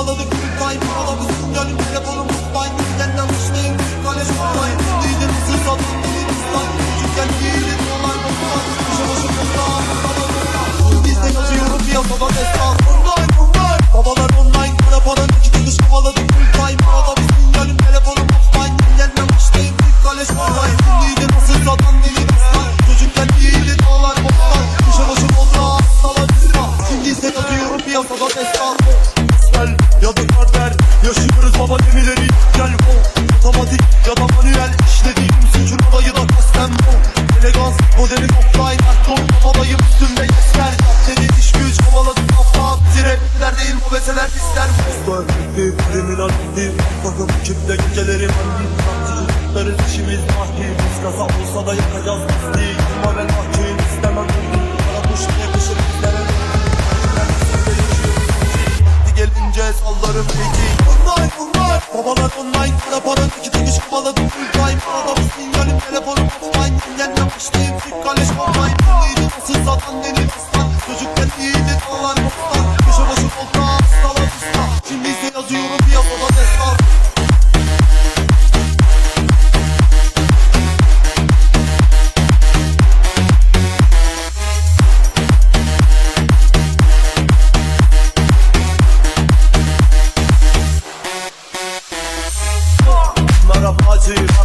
şıpaladık Time paralı sinyalim telefonumuz Time bizden alıştayım Kale şuradayım Lider mısın satın Liderimizden Küçükken değildi. Dolar bozlar Kışa başı bozlar Bizde yazıyorum piyasada destan. Online online. Babalar online. Para paranın iki katı şıpaladık Time paralı sinyalim telefonumuz Time bizden alıştayım Kale şuradayım Lider mısın satın Liderimizden Çocukken değildi. Dolar bozlar Kışa başı bozlar Sala Şimdi ise yazıyorum piyasada destan Yaşıyoruz baba gemileri Gel o Otomatik ya da manuel İşlediğim suçun olayı da kasten bu. Elegans modeli offline Çok havayım üstümde yesler. Seni iş güç kovaladım kafa Direkt değil bu meseler bizler Usta bitti kriminal bitti Takım kimde gecelerim? Çocukların işimiz vahdi Biz kasa olsa da yakacağız pisliği Ama ben mahkum istemem. Bana kuş yakışır bizlere. Gelince sallarım peki Babalar online Para para iki tek iş kovaladım. Full time Arada bir sinyalim telefonum offline. Yengen yapmıştayım Tek kaleş online to